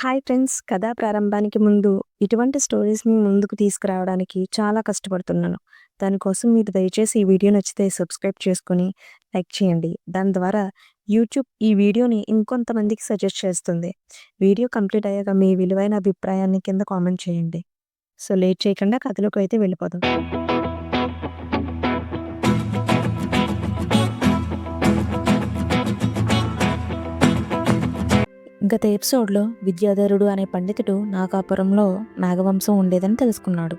Hi friends. కథా ప్రారంభానికి ముందు ఇటువంటి స్టోరీస్ని ముందుకు తీసుకురావడానికి చాలా కష్టపడుతున్నాను. దానికోసం మీరు దయచేసి ఈ వీడియో నచ్చితే సబ్స్క్రైబ్ చేసుకొని లైక్ చేయండి. దాని ద్వారా యూట్యూబ్ ఈ వీడియోని ఇంకొంతమందికి సజెస్ట్ చేస్తుంది. వీడియో కంప్లీట్ అయ్యాక మీ విలువైన అభిప్రాయాన్ని కింద కామెంట్ చేయండి. సో లేట్ చేయకుండా కథలోకి అయితే వెళ్ళిపోదాం. గత ఎపిసోడ్లో విద్యాధరుడు అనే పండితుడు నాగాపురంలో నాగవంశం ఉండేదని తెలుసుకున్నాడు.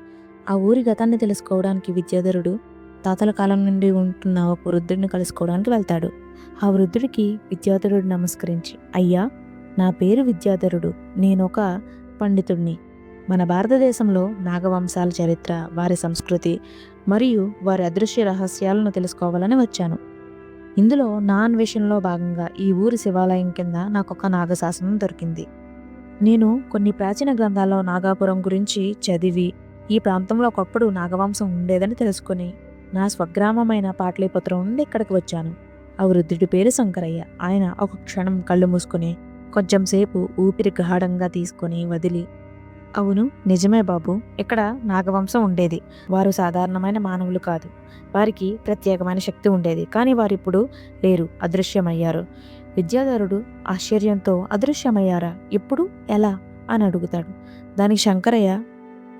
ఆ ఊరి గతాన్ని తెలుసుకోవడానికి విద్యాధరుడు తాతల కాలం నుండి ఉంటున్న ఒక వృద్ధుడిని కలుసుకోవడానికి వెళ్తాడు. ఆ వృద్ధుడికి విద్యాధరుడు నమస్కరించి అయ్యా నా పేరు విద్యాధరుడు నేను ఒక పండితుడిని. మన భారతదేశంలో నాగవంశాల చరిత్ర వారి సంస్కృతి మరియు వారి అదృశ్య రహస్యాలను తెలుసుకోవాలని వచ్చాను. ఇందులో నా అన్వేషణలో భాగంగా ఈ ఊరి శివాలయం కింద నాకు ఒక నాగశాసనం దొరికింది. నేను కొన్ని ప్రాచీన గ్రంథాల్లో నాగాపురం గురించి చదివి ఈ ప్రాంతంలో ఒకప్పుడు నాగవంశం ఉండేదని తెలుసుకుని నా స్వగ్రామమైన పాటలీపుత్రం నుండి ఇక్కడికి వచ్చాను. ఆ వృద్ధుడి పేరు శంకరయ్య. ఆయన ఒక క్షణం కళ్ళు మూసుకొని కొంచెం సేపు ఊపిరి గాఢంగా తీసుకొని వదిలి అవును నిజమే బాబు. ఇక్కడ నాగవంశం ఉండేది. వారు సాధారణమైన మానవులు కాదు. వారికి ప్రత్యేకమైన శక్తి ఉండేది. కానీ వారు ఇప్పుడు లేరు అదృశ్యమయ్యారు. విద్యాధరుడు ఆశ్చర్యంతో అదృశ్యమయ్యారా? ఇప్పుడు ఎలా? అని అడుగుతాడు. దానికి శంకరయ్య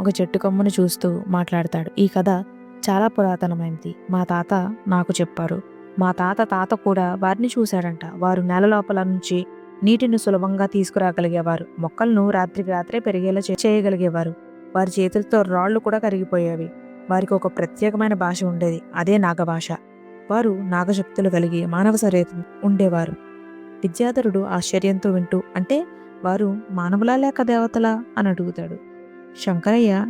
ఒక చెట్టు కొమ్మను చూస్తూ మాట్లాడతాడు. ఈ కథ చాలా పురాతనమైనది మా తాత నాకు చెప్పారు. మా తాత తాత కూడా వారిని చూశాడంట. వారు నెల లోపల నుంచి నీటిని సులభంగా తీసుకురాగలిగేవారు. మొక్కలను రాత్రికి రాత్రే పెరిగేలా చేయగలిగేవారు. వారి చేతులతో రాళ్ళు కూడా కరిగిపోయేవి. వారికి ఒక ప్రత్యేకమైన భాష ఉండేది. అదే నాగభాష. వారు నాగశక్తులు కలిగి మానవ శరీరం ఉండేవారు. విద్యాధరుడు ఆశ్చర్యంతో వింటూ అంటే వారు మానవులా లేక దేవతలా? అని అడుగుతాడు. శంకరయ్య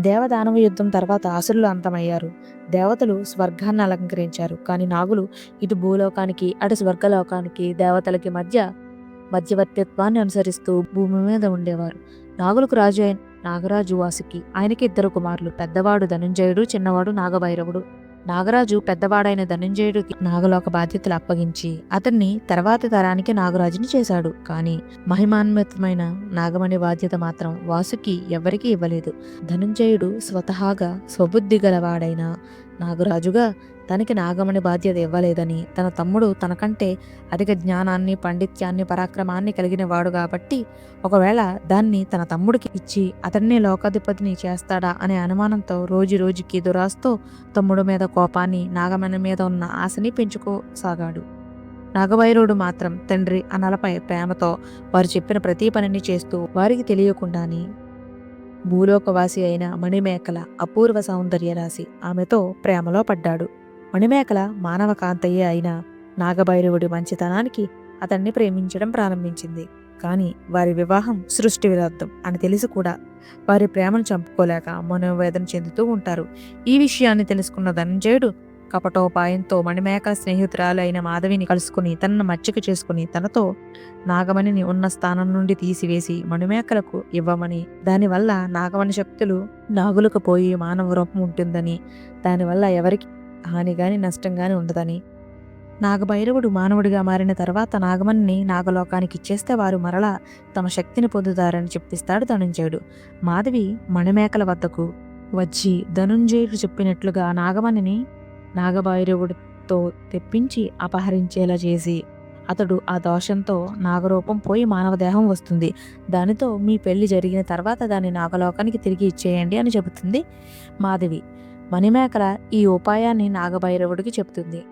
దేవదానవ యుద్ధం తర్వాత అసురులు అంతమయ్యారు. దేవతలు స్వర్గాన్ని అలంకరించారు. కానీ నాగులు ఇటు భూలోకానికి అటు స్వర్గలోకానికి దేవతలకి మధ్య మధ్యవర్తిత్వాన్ని అనుసరిస్తూ భూమి మీద ఉండేవారు. నాగులకు రాజు అయిన నాగరాజు వాసుకి ఆయనకి ఇద్దరు కుమారులు. పెద్దవాడు ధనుంజయుడు చిన్నవాడు నాగభైరవుడు. నాగరాజు పెద్దవాడైన ధనుంజయుడికి నాగలోక బాధ్యతలు అప్పగించి అతన్ని తర్వాతి తరానికి నాగరాజుని చేశాడు. కానీ మహిమాన్వితమైన నాగమణి బాధ్యత మాత్రం వాసుకి ఎవరికీ ఇవ్వలేదు. ధనుంజయుడు స్వతహాగా స్వబుద్ధి గలవాడైన నాగరాజుగా తనకి నాగమణి బాధ్యత ఇవ్వలేదని తన తమ్ముడు తనకంటే అధిక జ్ఞానాన్ని పండిత్యాన్ని పరాక్రమాన్ని కలిగిన వాడు కాబట్టి ఒకవేళ దాన్ని తన తమ్ముడికి ఇచ్చి అతన్ని లోకాధిపతిని చేస్తాడా అనే అనుమానంతో రోజు రోజుకి దురాస్తో తమ్ముడు మీద కోపాన్ని నాగమణి మీద ఉన్న ఆశని పెంచుకోసాగాడు. నాగభైరుడు మాత్రం తండ్రి అనలపై ప్రేమతో వారు చెప్పిన ప్రతి పనిని చేస్తూ వారికి తెలియకుండానే భూలోకవాసి అయిన మణిమేకల అపూర్వ సౌందర్య రాశి ఆమెతో ప్రేమలో పడ్డాడు. మణిమేకల మానవ కాంతయ్య అయిన నాగభైరవుడి మంచితనానికి అతన్ని ప్రేమించడం ప్రారంభించింది. కానీ వారి వివాహం సృష్టి విరుద్ధం అని తెలిసి కూడా వారి ప్రేమను చంపుకోలేక మనోవేదన చెందుతూ ఉంటారు. ఈ విషయాన్ని తెలుసుకున్న ధనంజయుడు కపటోపాయంతో మణిమేకల స్నేహితురాలు అయిన మాధవిని కలుసుకుని తనను మచ్చిక చేసుకుని తనతో నాగమణిని ఉన్న స్థానం నుండి తీసివేసి మణిమేకలకు ఇవ్వమని దానివల్ల నాగమణి శక్తులు నాగులకు పోయి మానవ రూపం ఉంటుందని దానివల్ల ఎవరికి హాని గాని నష్టం గాని ఉండదని. నాగభైరవుడు మానవుడిగా మారిన తర్వాత నాగమణిని నాగలోకానికి ఇచ్చేస్తే వారు మరలా తమ శక్తిని పొందుతారని చెప్పిస్తాడు ధనుంజయుడు. మాధవి మణిమేకల వద్దకు వచ్చి ధనుంజయుడు చెప్పినట్లుగా నాగమణిని నాగభైరవుడితో తెప్పించి అపహరించేలా చేసి అతడు ఆ దోషంతో నాగరూపం పోయి మానవ దేహం వస్తుంది. దానితో మీ పెళ్ళి జరిగిన తర్వాత దాన్ని నాగలోకానికి తిరిగి ఇచ్చేయండి అని చెబుతుంది మాధవి. మణిమేకల ఈ ఉపాయాన్ని నాగభైరవుడికి చెబుతుంది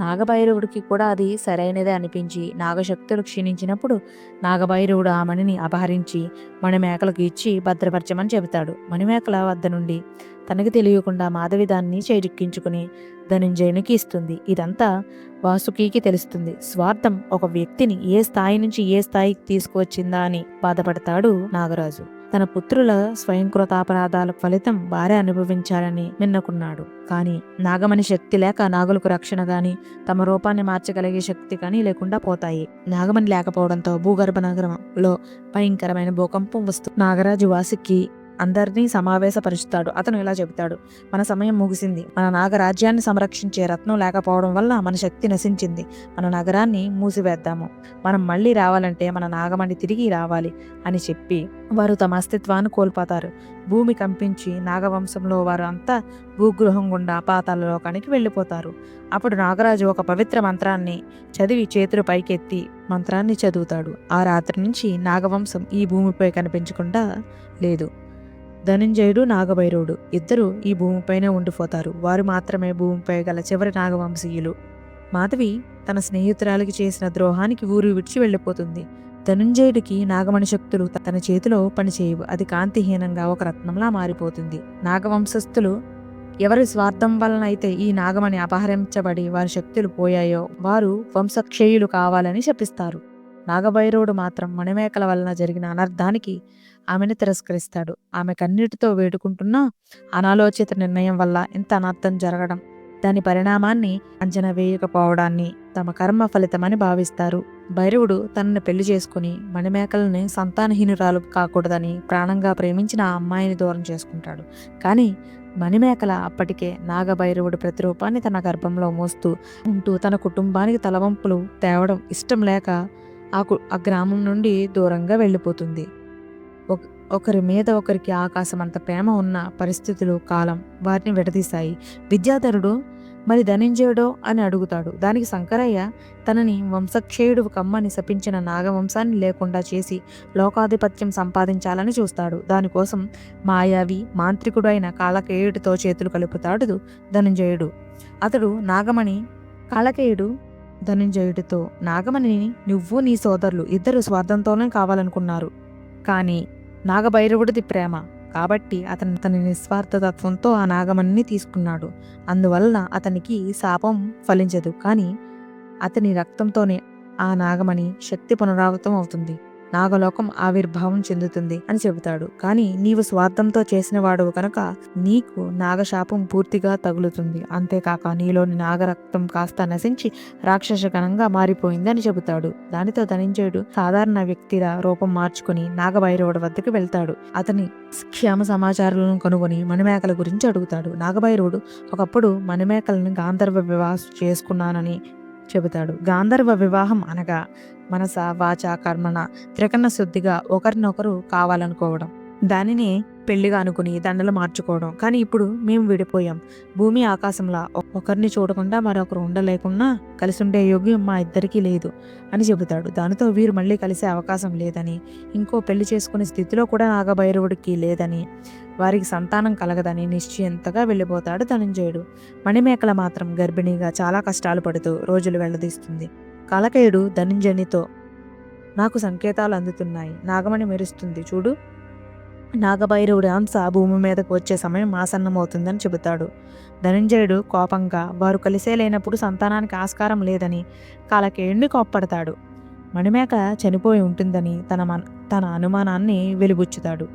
నాగభైరవుడికి కూడా అది సరైనదే అనిపించి నాగశక్తులు క్షీణించినప్పుడు నాగభైరవుడు ఆ మణిని అపహరించి మణిమేకలకు ఇచ్చి భద్రపరచమని చెబుతాడు. మణిమేకల వద్ద నుండి తనకి తెలియకుండా మాధవి దాన్ని చేజిక్కించుకుని ధనుంజయునికి ఇస్తుంది. ఇదంతా వాసుకికి తెలుస్తుంది. స్వార్థం ఒక వ్యక్తిని ఏ స్థాయి నుంచి ఏ స్థాయికి తీసుకువచ్చిందా అని బాధపడతాడు నాగరాజు. తన పుత్రుల స్వయంకృతాపరాధాల ఫలితం భార్య అనుభవించాలని నిన్నకున్నాడు. కానీ నాగమణి శక్తి లేక నాగులకు రక్షణ గాని తమ రూపాన్ని మార్చగలిగే శక్తి కానీ లేకుండా పోతాయి. నాగమణి లేకపోవడంతో భూగర్భ నగరంలో భయంకరమైన భూకంపం వస్తు నాగరాజు వాసికి అందరినీ సమావేశపరుస్తాడు. అతను ఇలా చెబుతాడు. మన సమయం ముగిసింది. మన నాగరాజ్యాన్ని సంరక్షించే రత్నం లేకపోవడం వల్ల మన శక్తి నశించింది. మన నగరాన్ని మూసివేద్దాము. మనం మళ్ళీ రావాలంటే మన నాగమణి తిరిగి రావాలి అని చెప్పి వారు తమ అస్తిత్వాన్ని కోల్పోతారు. భూమి కంపించి నాగవంశంలో వారు అంతా భూగృహం గుండా పాతాల లోకానికి వెళ్ళిపోతారు. అప్పుడు నాగరాజు ఒక పవిత్ర మంత్రాన్ని చదివి చేతులు పైకెత్తి మంత్రాన్ని చదువుతాడు. ఆ రాత్రి నుంచి నాగవంశం ఈ భూమిపై కనిపించకుండా లేదు. ధనుంజయుడు నాగభైరవుడు. ఇద్దరు ఈ భూమిపైనే ఉండిపోతారు. వారు మాత్రమే భూమిపై గల చివరి నాగవంశీయులు. మాధవి తన స్నేహితురాలకి చేసిన ద్రోహానికి ఊరు విడిచి వెళ్ళిపోతుంది. ధనుంజయుడికి నాగమణి శక్తులు తన చేతిలో పనిచేయవు. అది కాంతిహీనంగా ఒక రత్నంలా మారిపోతుంది. నాగవంశస్థులు ఎవరి స్వార్థం వలన అయితే ఈ నాగమణి అపహరించబడి వారి శక్తులు పోయాయో వారు వంశక్షయులు కావాలని శపిస్తారు. నాగభైరవుడు మాత్రం మణిమేకల వలన జరిగిన అనర్థానికి ఆమెను తిరస్కరిస్తాడు. ఆమె కన్నీటితో వేడుకుంటున్న అనాలోచిత నిర్ణయం వల్ల ఇంత అనర్థం జరగడం దాని పరిణామాన్ని అంచనా వేయకపోవడాన్ని తమ కర్మ ఫలితమని భావిస్తారు. భైరవుడు తనని పెళ్ళి చేసుకుని మణిమేకలని సంతానహీనురాలు కాకూడదని ప్రాణంగా ప్రేమించిన ఆ అమ్మాయిని దూరం చేసుకుంటాడు. కానీ మణిమేకల అప్పటికే నాగభైరవుడి ప్రతిరూపాన్ని తన గర్భంలో మోస్తూ ఉంటూ తన కుటుంబానికి తలవంపులు తేవడం ఇష్టం లేక ఆ కు- ఆ గ్రామం నుండి దూరంగా వెళ్ళిపోతుంది. ఒకరి మీద ఒకరికి ఆకాశం అంత ప్రేమ ఉన్న పరిస్థితులు కాలం వారిని విడదీశాయి. విద్యాధరుడు మరి ధనంజయుడో? అని అడుగుతాడు. దానికి శంకరయ్య తనని వంశక్షయుడు కమ్మని శపించిన నాగవంశాన్ని లేకుండా చేసి లోకాధిపత్యం సంపాదించాలని చూస్తాడు. దానికోసం మాయావి మాంత్రికుడు అయిన కాలకేయుడితో చేతులు కలుపుతాడు ధనంజయుడు. అతడు నాగమణి కాలకేయుడు ధనుంజయుడితో నాగమణిని నువ్వు నీ సోదరులు ఇద్దరు స్వార్థంతోనే కావాలనుకున్నారు. కానీ నాగభైరవుడిది ప్రేమ. కాబట్టి అతను తన నిస్వార్థ తత్వంతో ఆ నాగమణిని తీసుకున్నాడు. అందువలన అతనికి శాపం ఫలించదు. కానీ అతని రక్తంతోనే ఆ నాగమణి శక్తి పునరావృతం అవుతుంది నాగలోకం ఆవిర్భావం చెందుతుంది అని చెబుతాడు. కానీ నీవు స్వార్థంతో చేసిన వాడువు కనుక నీకు నాగశాపం పూర్తిగా తగులుతుంది. అంతేకాక నీలోని నాగరక్తం కాస్త నశించి రాక్షస గణంగా మారిపోయింది అని చెబుతాడు. దానితో ధనంజయుడు సాధారణ వ్యక్తిల రూపం మార్చుకుని నాగభైరవుడి వద్దకు వెళ్తాడు. అతని క్షేమ సమాచారాలను కనుగొని మణిమేకల గురించి అడుగుతాడు. నాగభైరవుడు ఒకప్పుడు మణిమేకలను గాంధర్వ వివాహం చేసుకున్నానని చెబుతాడు. గాంధర్వ వివాహం అనగా మనస వాచ కర్మణ త్రికరణ శుద్ధిగా ఒకరినొకరు కావాలనుకోవడం. దానిని పెళ్ళిగా అనుకుని దండలు మార్చుకోవడం. కానీ ఇప్పుడు మేము విడిపోయాం. భూమి ఆకాశంలా ఒకరిని చూడకుండా మరొకరు ఉండలేకున్నా కలిసి ఉండే యోగ్యం మా ఇద్దరికీ లేదు అని చెబుతాడు. దానితో వీరు మళ్ళీ కలిసే అవకాశం లేదని ఇంకో పెళ్ళి చేసుకునే స్థితిలో కూడా నాగభైరవుడికి లేదని వారికి సంతానం కలగదని నిశ్చయంతగా వెళ్ళిపోతాడు ధనంజయుడు. మణిమేకల మాత్రం గర్భిణిగా చాలా కష్టాలు పడుతూ రోజులు వెళ్ళదీస్తుంది. కాలకేయుడు ధనంజయునితో నాకు సంకేతాలు అందుతున్నాయి. నాగమణి మెరుస్తుంది. చూడు. నాగభైరవుడు అంశ భూమి మీదకు వచ్చే సమయం ఆసన్నమవుతుందని చెబుతాడు. ధనంజయుడు కోపంగా వారు కలిసే లేనప్పుడు సంతానానికి ఆస్కారం లేదని కాలకేయుణ్ణి కోప్పడతాడు. మణిమేక చనిపోయి ఉంటుందని తన మన తన అనుమానాన్ని వెలిబుచ్చుతాడు.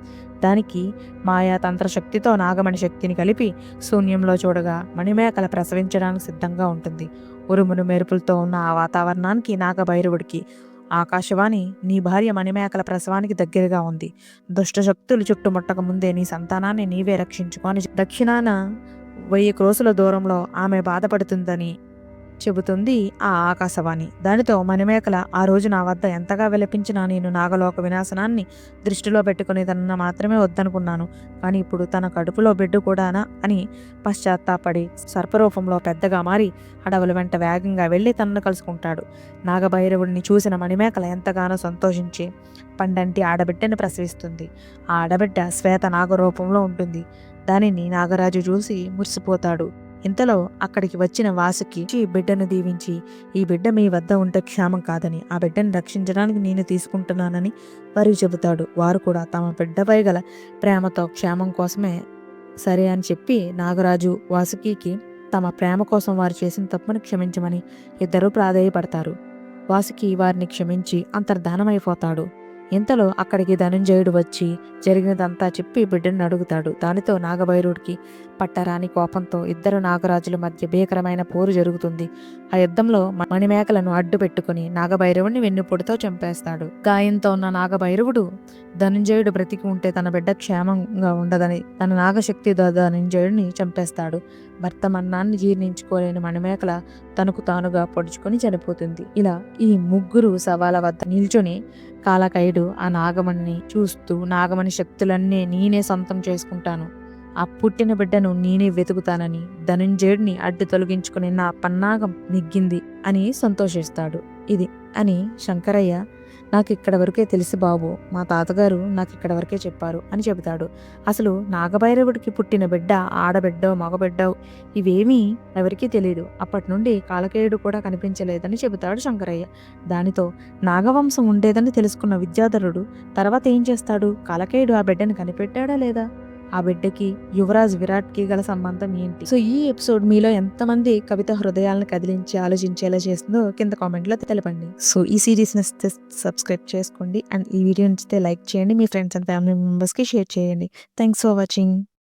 దానికి మాయా తంత్రశక్తితో నాగమణి శక్తిని కలిపి శూన్యంలో చూడగా మణిమేకల ప్రసవించడానికి సిద్ధంగా ఉంటుంది. ఉరుమును మెరుపులతో ఉన్న ఆ వాతావరణానికి నాగభైరవుడికి ఆకాశవాణి నీ భార్య మణిమేకల ప్రసవానికి దగ్గరగా ఉంది. దుష్టశక్తులు చుట్టుముట్టక ముందే నీ సంతానాన్ని నీవే రక్షించుకొని దక్షిణాన వెయ్యి క్రోసుల దూరంలో ఆమె బాధపడుతుందని చెబుతుంది ఆ ఆకాశవాణి. దానితో మణిమేకల ఆ రోజు నా వద్ద ఎంతగా విలపించినా నేను నాగలోక వినాశనాన్ని దృష్టిలో పెట్టుకుని తనను మాత్రమే వద్దనుకున్నాను. కానీ ఇప్పుడు తన కడుపులో బిడ్డ కూడానా అని పశ్చాత్తాపడి సర్పరూపంలో పెద్దగా మారి అడవుల వెంట వేగంగా వెళ్ళి తనను కలుసుకుంటాడు. నాగభైరవుడిని చూసిన మణిమేకల ఎంతగానో సంతోషించి పండంటి ఆడబిడ్డని ప్రసవిస్తుంది. ఆ ఆడబిడ్డ శ్వేత నాగరూపంలో ఉంటుంది. దానిని నాగరాజు చూసి మురిసిపోతాడు. ఇంతలో అక్కడికి వచ్చిన వాసుకి ఈ బిడ్డను దీవించి ఈ బిడ్డ మీ వద్ద ఉంటే క్షేమం కాదని ఆ బిడ్డను రక్షించడానికి నేను తీసుకుంటున్నానని వారు చెబుతాడు. వారు కూడా తమ బిడ్డపై గల ప్రేమతో క్షేమం కోసమే సరే అని చెప్పి నాగరాజు వాసుకికి తమ ప్రేమ కోసం వారు చేసిన తప్పును క్షమించమని ఇద్దరూ ప్రాధేయపడతారు. వాసుకి వారిని క్షమించి అంతర్ధానమైపోతాడు. ఇంతలో అక్కడికి ధనుంజయుడు వచ్చి జరిగినదంతా చెప్పి బిడ్డను అడుగుతాడు. దానితో నాగభైరుడికి పట్టరాని కోపంతో ఇద్దరు నాగరాజుల మధ్య భీకరమైన పోరు జరుగుతుంది. ఆ యుద్ధంలో మణిమేకలను అడ్డు పెట్టుకుని నాగభైరవుడిని వెన్నుపొడితో చంపేస్తాడు. గాయంతో ఉన్న నాగభైరవుడు ధనుంజయుడు బ్రతికి ఉంటే తన బిడ్డ క్షేమంగా ఉండదని తన నాగశక్తి ధనుంజయుడిని చంపేస్తాడు. భర్త మన్నాన్ని జీర్ణించుకోలేని మణిమేకల తనకు తానుగా పొడుచుకొని చనిపోతుంది. ఇలా ఈ ముగ్గురు సవాల వద్ద నిల్చొని కాలకయుడు ఆ నాగమణిని చూస్తూ నాగమణి శక్తులన్నీ నేనే సొంతం చేసుకుంటాను. ఆ పుట్టిన బిడ్డను నేనే వెతుకుతానని ధనుంజయుడిని అడ్డు తొలగించుకుని నా పన్నాగం నెగ్గింది అని సంతోషిస్తాడు. ఇది అని శంకరయ్య నాకు ఇక్కడ వరకే తెలుసు బాబు. మా తాతగారు నాకు ఇక్కడ వరకే చెప్పారు అని చెబుతాడు. అసలు నాగభైరవుడికి పుట్టిన బిడ్డ ఆడబిడ్డో మగబిడ్డో ఇవేమీ ఎవరికీ తెలియదు అప్పటి నుండి కాలకేయుడు కూడా కనిపించలేదని చెబుతాడు శంకరయ్య. దానితో నాగవంశం ఉండేదని తెలుసుకున్న విద్యాధరుడు తర్వాత ఏం చేస్తాడు? కాలకేయుడు ఆ బిడ్డను కనిపెట్టాడా లేదా? ఆ బిడ్డకి యువరాజ్ విరాట్కి గల సంబంధం ఏంటి? సో ఈ ఎపిసోడ్ మీలో ఎంతమంది కవిత హృదయాలను కదిలించి ఆలోచించేలా చేసిందో కింద కామెంట్లో తెలపండి. సో ఈ సిరీస్ నచ్చితే సబ్స్క్రైబ్ చేసుకోండి. అండ్ ఈ వీడియో నచ్చితే లైక్ చేయండి. మీ ఫ్రెండ్స్ అండ్ ఫ్యామిలీ మెంబర్స్కి షేర్ చేయండి. Thanks for watching.